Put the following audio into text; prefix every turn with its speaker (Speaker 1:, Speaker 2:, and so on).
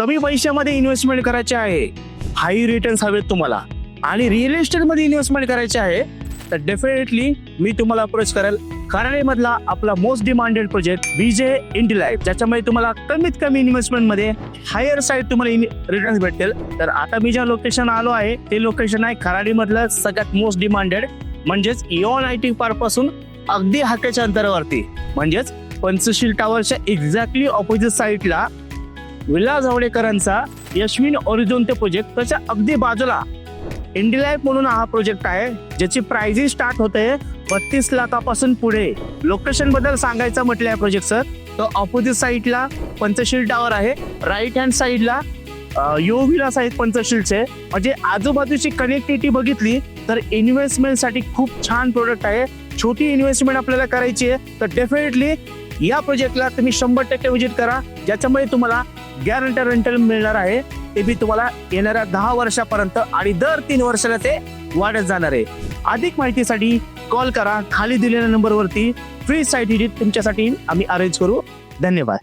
Speaker 1: कमी पैशामध्ये इन्व्हेस्टमेंट करायचे आहे. हाय रिटर्न्स हवेत तुम्हाला. आणि रिअल इस्टेटमध्ये इन्व्हेस्टमेंट करायचे आहे तर डेफिनेटली मी तुम्हाला अप्रोच करेल मधला आपला मोस्ट डिमांडेड प्रोजेक्ट बीजे इंडी लाईफ ज्याच्यामध्ये तुम्हाला कमीत कमी इन्व्हेस्टमेंटमध्ये हायर साईड तुम्हाला रिटर्न्स भेटतील. तर आता मी ज्या लोकेशन आलो आहे ते लोकेशन आहे खराडीमधलं सगळ्यात मोस्ट डिमांडेड म्हणजेच इऑन आय टी पार्कपासून अगदी हाकेच्या अंतरावरती. म्हणजेच पंचशील टावरच्या एक्झॅक्टली ऑपोजिट साईडला विला जावडेकरांचा यशविन ओरिझोन ते प्रोजेक्ट त्याच्या अगदी बाजूला. इंडिलाईफ म्हणून हा प्रोजेक्ट आहे ज्याची प्राइसिंग स्टार्ट होते बत्तीस लाखापासून पुढे. लोकेशनबद्दल सांगायचं म्हटलं आहे प्रोजेक्टचं तर ऑपोजिट साईडला पंचशील टावर आहे राईट हँड साईडला यो विलास आहेत पंचशीलचे. म्हणजे आजूबाजूची कनेक्टिव्हिटी बघितली तर इन्व्हेस्टमेंटसाठी खूप छान प्रोडक्ट आहे. छोटी इन्व्हेस्टमेंट आपल्याला करायची आहे तर डेफिनेटली या प्रोजेक्टला तुम्ही शंभर टक्के विजिट करा. ज्याच्यामुळे तुम्हाला गॅरंटर रेंटल मिळणार आहे. ते बी तुम्हाला येणाऱ्या दहा वर्षापर्यंत आणि दर तीन वर्षाला ते वाढत जाणार आहे. अधिक माहितीसाठी कॉल करा. खाली दिलेल्या नंबरवरती फ्री साईट तुमच्यासाठी आम्ही अरेंज करू. धन्यवाद.